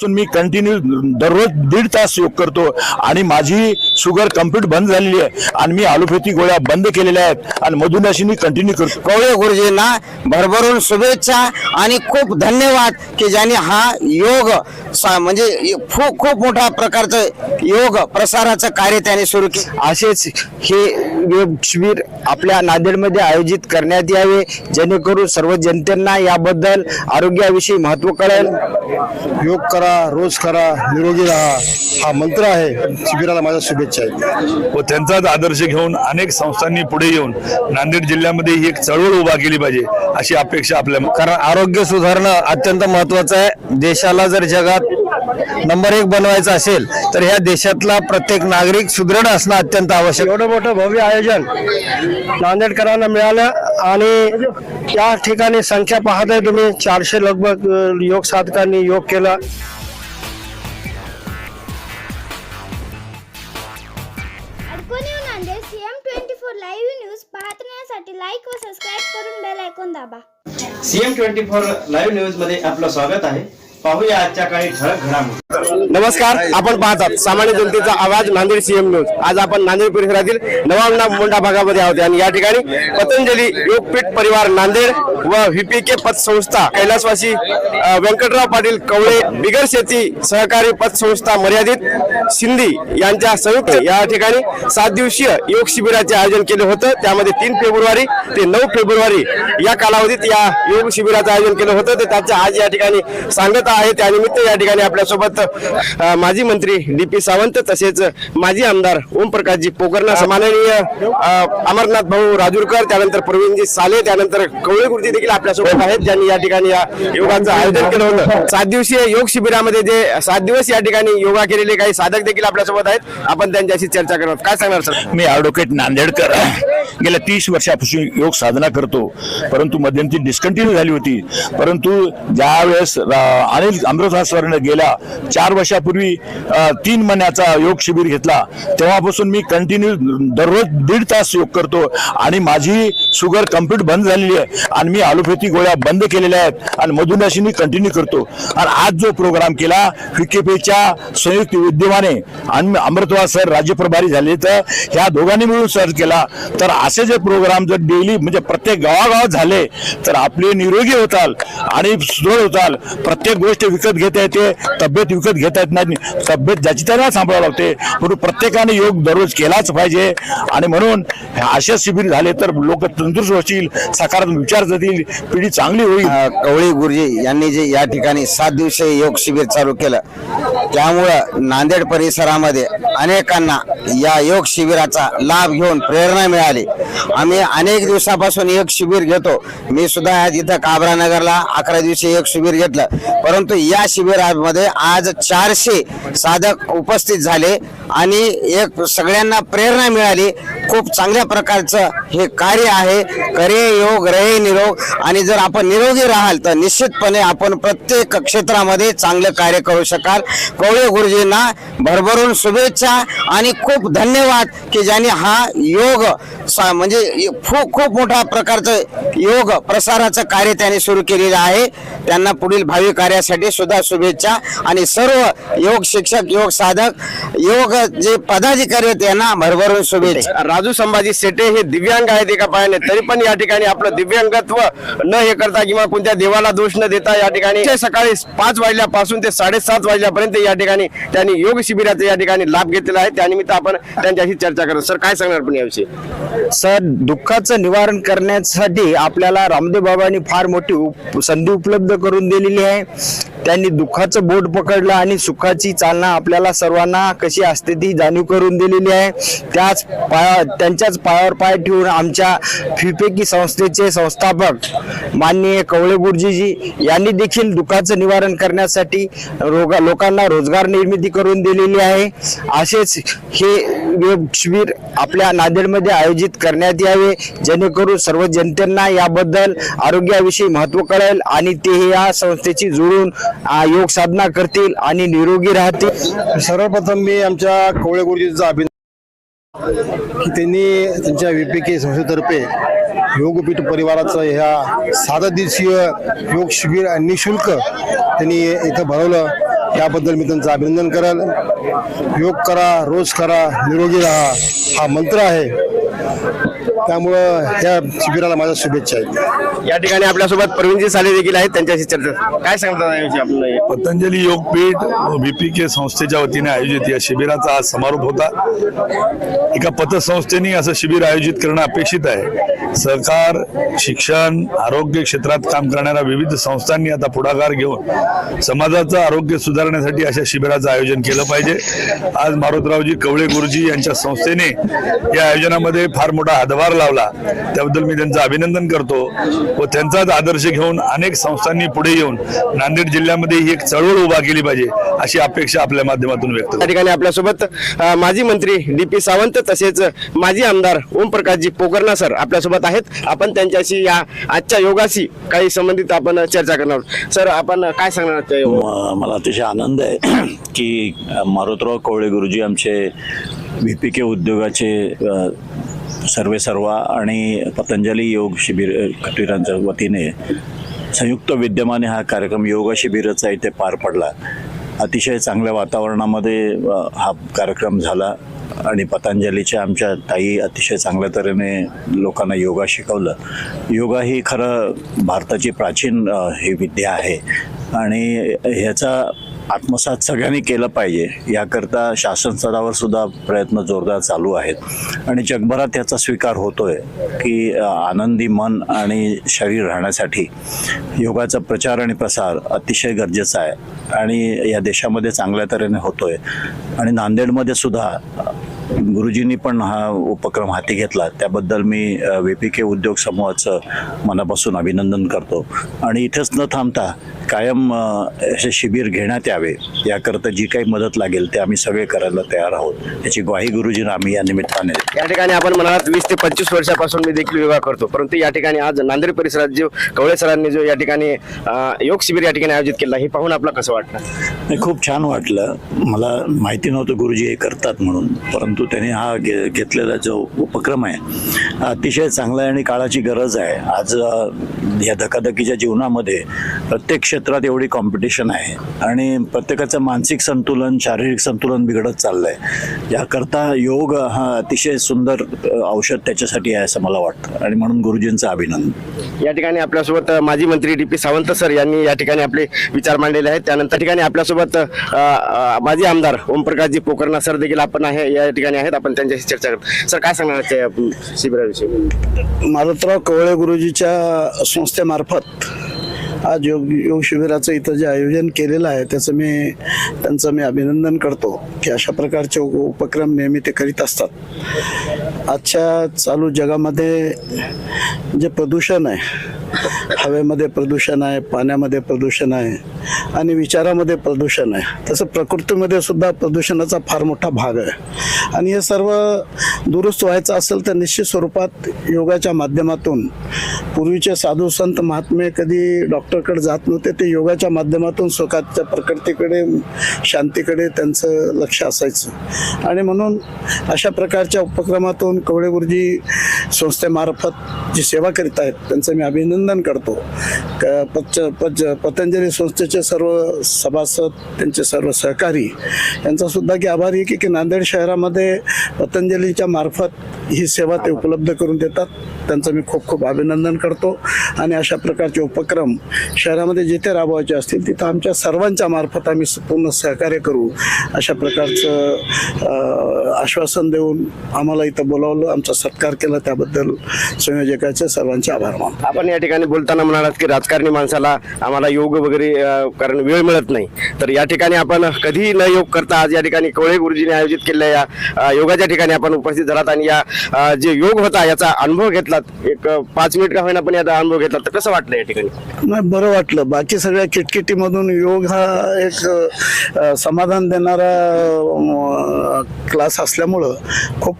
पासून मी कंटिन्यू दररोज दीड तास योग करतो आणि माझी शुगर कंप्लीट बंद झालेली आहे. आणि मी आलोपॅथी गोळ्या बंद केलेल्या आहेत. आणि मधुनाशिनी कंटिन्यू करतो कवळे गुरुजींना भरभरून शुभेच्छा आणि खूप धन्यवाद की ज्यांनी हा योग सा- म्हणजे खूप खूप मोठा प्रकारचं योग प्रसाराचं कार्य त्यांनी सुरू केलं असेच हे योग शिबिर आपल्या नांदेडमध्ये आयोजित करण्यात यावे. जेणेकरून सर्व जनतेना याबद्दल आरोग्याविषयी महत्त्व कळेल. योग करा रोज करा निरोगी राहा हा मंत्र आहे. शिबिराला माझ्या शुभेच्छा आहेत. व त्यांचाच आदर्श घेऊन अनेक संस्थांनी पुढे येऊन नांदेड जिल्ह्यामध्ये ही एक चळवळ उभा केली पाहिजे अशी अपेक्षा आपल्या कारण आरोग्य सुधारणं अत्यंत महत्वाचं आहे. देशाला जर जगात नंबर एक बनवायचं असेल तर ह्या देशातला प्रत्येक नागरिक सुदृढ असणं अत्यंत आवश्यक. एवढं मोठं भव्य आयोजन नांदेडकरांना मिळालं आणि या ठिकाणी संख्या पाहताय तुम्ही. चारशे लगभग योग साधकांनी योग केला. करण्यासाठी लाईक व सबस्क्राईब करून बेल ऐकून दाबा. सीएम ट्वेंटी फोर लाईव्ह न्यूजमध्ये आपलं स्वागत आहे. पाहूया आजच्या काही ठळक घडामोडी. नमस्कार आपण पाहतात सामान्य जनतेचा आवाज नांदेड सीएम न्यूज आज आपण नांदेड परिसरातील नवांगणा मोंढा भागामध्ये आहोत. आणि या ठिकाणी पतंजली योगपीठ परिवार नांदेड व व्हीपीके पतसंस्था कैलासवासी व्यंकटराव पाटील कवळे बिगर शेती सहकारी पतसंस्था मर्यादित सिंधी यांच्या संयुक्त या ठिकाणी सात दिवसीय योग शिबिराचे आयोजन केले होतं. त्यामध्ये तीन फेब्रुवारी ते नऊ फेब्रुवारी या कालावधीत या योग शिबिराचं आयोजन केलं होतं. ते त्याचं आज या ठिकाणी सांगत आहे. त्यानिमित्त या ठिकाणी आपल्यासोबत माजी मंत्री डी पी सावंत तसेच माजी आमदार ओमप्रकाशजी पोकरणा माननीय अमरनाथ भाऊ राजूरकर त्यानंतर प्रवीणजी साले त्यानंतर कवळे गुरुजी देखील आपल्यासोबत आहेत ज्यांनी या ठिकाणी या योगाचं आयोजन केलं होतं. सात दिवसीय योग शिबिरामध्ये जे सात दिवस या ठिकाणी योगा केलेले काही साधक देखील आपल्यासोबत आहेत. आपण त्यांच्याशी चर्चा करणार काय सांगणार सर? मी ॲडव्होकेट नांदेडकर. गेल्या तीस वर्षापासून योग साधना करतो. परंतु मध्यंतरी डिस्कंटिन्यू झाली होती. परंतु ज्यावेळेस वेळेस रा- अनिल अमृतसरने गेल्या चार वर्षापूर्वी तीन महिन्याचा योग शिबिर घेतला. तेव्हापासून मी कंटिन्यू दररोज दीड तास योग करतो आणि माझी शुगर कंप्लीट बंद झालेली आहे आणि मी आलोपॅथी गोळ्या बंद केलेल्या आहेत आणि मधुनाशिनी कंटिन्यू करतो. आणि आज जो प्रोग्राम केला फिकेपेच्या संयुक्त विद्यमाने आणि अमृतवा सर राज्य प्रभारी झाले तर ह्या दोघांनी मिळून सर केला. तर असे जे प्रोग्राम जर डेली म्हणजे प्रत्येक गावागावात झाले तर आपले निरोगी होताल आणि सुदृढ होताल. प्रत्येक गोष्ट विकत घेता येते तब्येत विकत घेता येत नाही तब्येत ज्याची त्यांना सांभाळावं लागते. म्हणून प्रत्येकाने योग दररोज केलाच पाहिजे. आणि म्हणून असे शिबिर झाले तर लोक तंदुरुस्त होतील सकारात्मक विचार जातील पिढी चांगली होईल. कवळे गुरुजी यांनी जे या ठिकाणी सात दिवसीय योग शिबिर चालू केलं त्यामुळं नांदेड परिसरामध्ये अनेकांना या योग शिबिराचा लाभ घेऊन प्रेरणा मिळाली. आम्ही अनेक दिवसापासून योग शिबिर घेतो. मी सुद्धा आज इथं काबरा नगरला अकरा दिवशी योग शिबिर घेतलं. परंतु परंतु या शिबिरामध्ये आज चारशे साधक उपस्थित झाले आणि एक सगळ्यांना प्रेरणा मिळाली. खूप चांगल्या प्रकारचं हे कार्य आहे. करे योग रहे निरोग. आणि जर आपण निरोगी राहाल तर निश्चितपणे आपण प्रत्येक क्षेत्रामध्ये चांगलं कार्य करू शकाल. कवळे गुरुजींना भरभरून शुभेच्छा आणि खूप धन्यवाद की ज्यांनी हा योग सा- म्हणजे खूप खूप मोठा प्रकारचं योग प्रसाराचं कार्य त्यांनी सुरू केलेलं आहे. त्यांना पुढील भावी कार्यासाठी सुद्धा शुभेच्छा. आणि सर्व योग शिक्षक योग साधक योग जे पदाधिकारी आहेत त्यांना भरभरून शुभेच्छा. राजू संभाजी सेटे हे दिव्यांग आहेत एका पायाने. तरी पण या ठिकाणी आपलं दिव्यांगत्व न हे करता किंवा कोणत्या देवाला दोष न देता या ठिकाणी सकाळी पाच वाजल्यापासून ते साडेसात वाजल्यापर्यंत या ठिकाणी त्यांनी योग शिबिराचा या ठिकाणी लाभ घेतलेला आहे. त्यानिमित्त आपण त्यांच्याशी चर्चा करतो. सर काय सांगणार पण याविषयी? सर दुःखाचं निवारण करण्यासाठी आपल्याला रामदेव बाबांनी फार मोठी उप- संधी उपलब्ध करून दिलेली आहे. त्यांनी दुःखाचं बोट पकडलं आणि सुखाची चालना आपल्याला सर्वांना कशी असते ती जाणीव करून दिलेली आहे. त्याच पाया त्यांच्याच पायावर पाय ठेवून आमच्या फिपेकी संस्थेचे संस्थापक माननीय कवळे गुरुजीजी यांनी देखील दुःखाचं निवारण करण्यासाठी रोगा लोकांना रोजगार निर्मिती करून दिलेली आहे. असेच हे योग आपल्या नांदेडमध्ये आयोजित करण्यात यावे. जेणेकरून सर्व जनतेना याबद्दल आरोग्याविषयी महत्त्व कळेल आणि ते या संस्थेची जुळून योग साधना करतील आणि निरोगी राहतील. सर्वप्रथम मी आमच्या कोवळे गुरुजींचा अभिनंदन की त्यांनी त्यांच्या विपीके संस्थेतर्फे योगपीठ परिवाराचं ह्या सात दिवसीय योग शिबिर निशुल्क त्यांनी इथं भरवलं. त्याबद्दल मी त्यांचं अभिनंदन कराल. योग करा रोज करा निरोगी राहा हा मंत्र आहे. त्यामुळं ह्या शिबिराला माझ्या शुभेच्छा आहेत. या ठिकाणी आपल्यासोबत प्रवीणजी साले देखील आहेत त्यांच्याशी चर्चा. काय याविषयी आपल्याला? पतंजली योगपीठ व्हीपी के संस्थेच्या वतीने आयोजित या शिबिराचा आज समारोप होता. एका पतसंस्थेने असं शिबिर आयोजित करणं अपेक्षित आहे. सरकार शिक्षण आरोग्य क्षेत्रात काम करणाऱ्या विविध संस्थांनी आता पुढाकार घेऊन समाजाचं आरोग्य सुधारण्यासाठी अशा शिबिराचं आयोजन केलं पाहिजे. आज मारुतरावजी कवळे गुरुजी यांच्या संस्थेने या आयोजनामध्ये फार मोठा हातभार लावला. त्याबद्दल मी त्यांचं अभिनंदन करतो व त्यांचाच आदर्श घेऊन अनेक संस्थांनी पुढे येऊन नांदेड जिल्ह्यामध्ये ही एक चळवळ उभा केली पाहिजे अशी अपेक्षा आपल्या माध्यमातून व्यक्त करतो. या ठिकाणी आपल्यासोबत माजी मंत्री डी पी सावंत तसेच माजी आमदार ओमप्रकाशजी पोकर्णा सर आपल्यासोबत आहेत. आपण त्यांच्याशी या आजच्या योगाशी काही संबंधित आपण चर्चा करणार आहोत. सर आपण काय सांगणार मला अतिशय आनंद आहे की मारुतराव कवळे गुरुजी आमचे व्ही पी के उद्योगाचे सर्वे सर्वा आणि पतंजली योग शिबिर खटिरांच्या वतीने संयुक्त विद्यमाने हा कार्यक्रम योग शिबिराचा इथे पार पडला. अतिशय चांगल्या वातावरणामध्ये हा कार्यक्रम झाला आणि पतंजलीच्या आमच्या ताई अतिशय चांगल्या तऱ्हेने लोकांना योगा शिकवलं. योगा ही खरं भारताची प्राचीन ही विद्या आहे. आणि ह्याचा आत्मसात सगळ्यांनी केलं पाहिजे. याकरता शासन स्तरावर सुद्धा प्रयत्न जोरदार चालू आहेत. आणि जगभरात याचा स्वीकार होतोय की आनंदी मन आणि शरीर राहण्यासाठी योगाचा प्रचार आणि प्रसार अतिशय गरजेचा आहे. आणि या देशामध्ये चांगल्या तऱ्हेने होतोय. आणि नांदेडमध्ये सुद्धा गुरुजींनी पण हा उपक्रम हाती घेतला. त्याबद्दल मी व्ही पी के उद्योग समूहाचं मनापासून अभिनंदन करतो. आणि इथेच न थांबता कायम असे शिबिर घेण्यात यावे. याकरता जी काही मदत लागेल ते आम्ही सगळे करायला तयार आहोत. याची ग्वाही गुरुजींना आम्ही या निमित्ताने. या ठिकाणी आपण म्हणालात वीस ते पंचवीस वर्षापासून मी देखील योगा करतो. परंतु या ठिकाणी आज नांदेड परिसरात जो कवळे सरांनी जो या ठिकाणी योग शिबिर या ठिकाणी आयोजित केला हे पाहून आपलं कसं वाटलं? खूप छान वाटलं. मला माहिती नव्हतं गुरुजी हे करतात म्हणून. परंतु त्यांनी हा घेतलेला जो उपक्रम आहे अतिशय चांगला आणि काळाची गरज आहे. आज या धकाधकीच्या जीवनामध्ये प्रत्येक क्षेत्रात एवढी कॉम्पिटिशन आहे. आणि प्रत्येकाचं मानसिक संतुलन शारीरिक संतुलन बिघडत चाललंय. याकरता योग हा अतिशय सुंदर औषध त्याच्यासाठी आहे असं मला वाटतं. आणि म्हणून गुरुजींचं अभिनंदन. या ठिकाणी आपल्यासोबत माजी मंत्री डी पी सावंत सर यांनी या ठिकाणी आपले विचार मांडलेले आहेत. त्यानंतर ठिकाणी आपल्यासोबत माजी आमदार ओमप्रकाशजी पोकर्णा सर देखील आपण आहे या ठिकाणी आहेत. आपण त्यांच्याशी चर्चा करतो. सर काय सांगणार शिबिराविषयी? मारुतराव कवळे गुरुजीच्या संस्थेमार्फत आज योग योग शिबिराचं इथं जे आयोजन केलेलं आहे त्याचं मी त्यांचं मी अभिनंदन करतो की अशा प्रकारचे उपक्रम नेहमी ते करीत असतात. आजच्या चालू जगामध्ये जे प्रदूषण आहे हवेमध्ये प्रदूषण आहे पाण्यामध्ये प्रदूषण आहे आणि विचारामध्ये प्रदूषण आहे. तसं प्रकृतीमध्ये सुद्धा प्रदूषणाचा फार मोठा भाग आहे. आणि हे सर्व दुरुस्त व्हायचं असेल तर निश्चित स्वरूपात योगाच्या माध्यमातून पूर्वीचे साधू संत महात्मे कधी डॉक्टरकडे जात नव्हते ते योगाच्या माध्यमातून स्वतःच्या प्रकृतीकडे शांतीकडे त्यांचं लक्ष असायचं. आणि म्हणून अशा प्रकारच्या उपक्रमातून कवळे गुरुजी संस्थेमार्फत जी सेवा करीत आहेत त्यांचं मी अभिनंदन करतो. क- पच पच पतंजली संस्थेचे सर्व सभासद त्यांचे सर्व सहकारी यांचा सुद्धा की आभारी की की नांदेड शहरामध्ये पतंजलीच्या मार्फत ही सेवा ते उपलब्ध करून देतात. त्यांचं मी खूप खूप अभिनंदन करतो. आणि अशा प्रकारचे उपक्रम शहरामध्ये जिथे राबवायचे असतील तिथं आमच्या सर्वांच्या मार्फत आम्ही पूर्ण सहकार्य करू. अशा प्रकारचं आश्वासन देऊन आम्हाला इथं बोलावलं. आमचा सत्कार केला. त्याबद्दल संयोजकाचे सर्वांचे आभार मानतो. आपण या ठिकाणी बोलताना म्हणालात की राजकारणी माणसाला आम्हाला योग वगैरे कारण वेळ मिळत नाही. तर या ठिकाणी आपण कधीही न योग करता आज या ठिकाणी कवळे गुरुजीने आयोजित केलेल्या या योगाच्या ठिकाणी आपण उपस्थित झालात आणि या जे योग होता याचा अनुभव घेतलात. एक पाच मिनिट का होईना पण याचा अनुभव घेतला तर कसं वाटलं या ठिकाणी? नाही बरं वाटलं. बाकी सगळ्या किटकिटीमधून योग हा एक समाधान देणारा क्लास असल्यामुळं खूप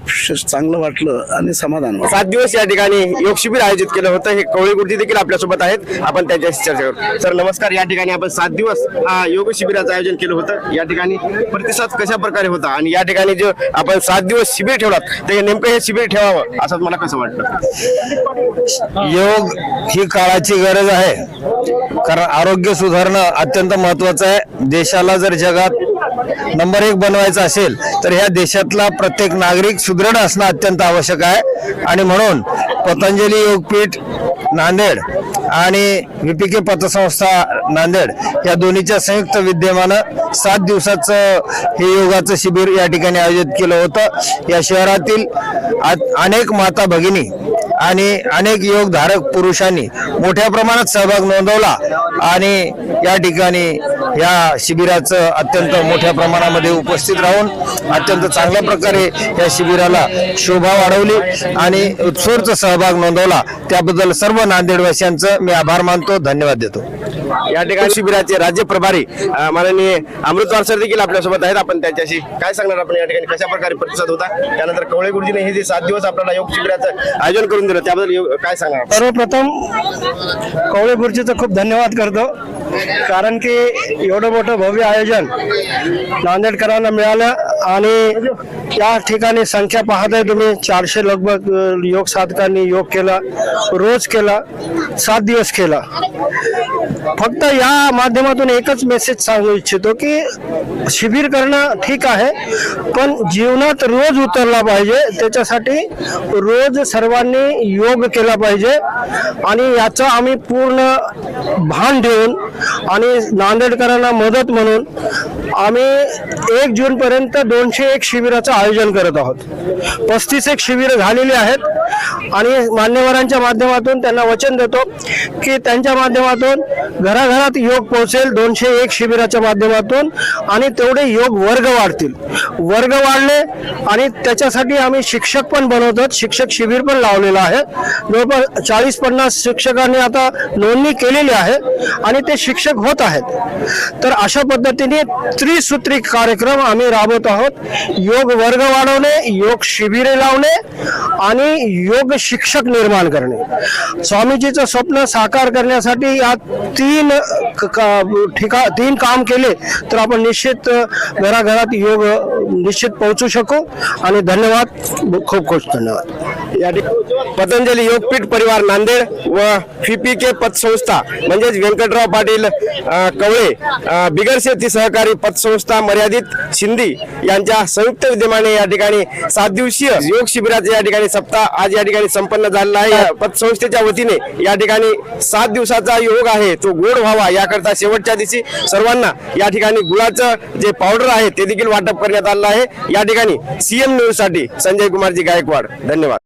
चांगलं वाटलं आणि समाधान सात दिवस या ठिकाणी योग शिबिर आयोजित केलं होतं. हे कवळे गुरुजी देखील आपल्यासोबत आहेत. आपण त्यांच्याशी चर्चा करू. सर नमस्कार. या ठिकाणी आपण सात दिवस योग शिबिराचं आयोजन केलं होतं. या ठिकाणी प्रतिसाद कशा प्रकारे होता? आणि या ठिकाणी जे आपण सात दिवस शिबिर ठेवलात ते नेमकं हे शिबिर ठेवावं असं मला कसं वाटतं? योग ही काळाची गरज आहे. कारण आरोग्य सुधारणं अत्यंत महत्वाचं आहे. देशाला जर जगात नंबर एक बनवायचं असेल तर ह्या देशातला प्रत्येक नागरिक सुदृढ असणं अत्यंत आवश्यक आहे. आणि म्हणून पतंजली योगपीठ नांदेड आणि विपिके पतसंस्था नांदेड या दोन्हीच्या संयुक्त विद्यमानं सात दिवसाचं हे योगाचं शिबिर या ठिकाणी आयोजित केलं होतं. या शहरातील आ- अनेक माता भगिनी आणि अनेक योगधारक पुरुषांनी मोठ्या प्रमाणात सहभाग नोंदवला आणि या ठिकाणी या शिबिराचं अत्यंत मोठ्या प्रमाणामध्ये उपस्थित राहून अत्यंत चांगल्या प्रकारे या शिबिराला शोभा वाढवली आणि उत्स्फूर्त सहभाग नोंदवला. त्याबद्दल सर्व नांदेडवासियांचं मी आभार मानतो धन्यवाद देतो. या ठिकाणी शिबिराचे राज्य प्रभारी माननीय अमृतवार सर देखील आपल्यासोबत आहेत. आपण त्यांच्याशी काय सांगणार? आपण या ठिकाणी कशा प्रकारे प्रतिसाद होता? त्यानंतर कवळे गुरुजीने हे जे सात दिवस आपल्याला योग शिबिराचं आयोजन करून दिलं त्याबद्दल योग- काय सांगणार? सर्वप्रथम कवळे गुरुजीचं खूप धन्यवाद करतो. कारण की एवढं मोठं भव्य आयोजन नांदेडकरांना मिळालं आणि या ठिकाणी संख्या पाहताय तुम्ही चारशे लगभग योग साधकांनी योग केला रोज केला सात दिवस केला. फक्त या माध्यमातून एकच मेसेज सांगू इच्छितो की शिबिर करणं ठीक आहे पण जीवनात रोज उतरला पाहिजे त्याच्यासाठी रोज सर्वांनी योग केला पाहिजे. आणि याचं आम्ही पूर्ण भान ठेवून आणि नांदेड शेतकऱ्यांना मदत म्हणून आम्ही एक जूनपर्यंत दोनशे एक शिबिराचं आयोजन करत आहोत. पस्तीस एक शिबिरं झालेली आहेत. आणि मान्यवरांच्या माध्यमातून त्यांना वचन देतो की त्यांच्या माध्यमातून घराघरात योग पोहोचेल दोनशे एक शिबिराच्या माध्यमातून आणि तेवढे योग वर्ग वाढतील. वर्ग वाढले आणि त्याच्यासाठी आम्ही शिक्षक पण बनवतो शिक्षक शिबिर पण लावलेलं आहे. जवळपास चाळीस पन्नास शिक्षकांनी आता नोंदणी केलेली आहे आणि ते शिक्षक होत आहेत. तर अशा पद्धतीने त्रिसूत्री कार्यक्रम आम्ही राबवत आहोत. योग वर्ग वाढवणे योग शिबिरे लावणे आणि योग शिक्षक निर्माण करणे. स्वामीजीचं स्वप्न साकार करण्यासाठी या तीन का- ठिका तीन काम केले तर आपण निश्चित घराघरात योग निश्चित पोहोचू शकू. आणि धन्यवाद. खूप खूप धन्यवाद. या पतंजली योगपीठ परिवार नांदेड व फिपीके पतसंस्था म्हणजेच व्यंकटराव पाटील कवळे बिगर शेती सहकारी पतसंस्था मर्यादित शिंदी यांच्या संयुक्त विद्यमाने या ठिकाणी सात दिवसीय योग शिबिराचे या ठिकाणी सप्ताह आज या ठिकाणी संपन्न झालेला आहे. या पतसंस्थेच्या वतीने या ठिकाणी सात दिवसाचा योग आहे तो गोड व्हावा याकरता शेवटच्या दिवशी सर्वांना या ठिकाणी गुळाचं जे पावडर आहे ते देखील वाटप करण्यात आलेलं आहे. या ठिकाणी सीएम न्यूजसाठी संजय कुमारजी गायकवाड. धन्यवाद.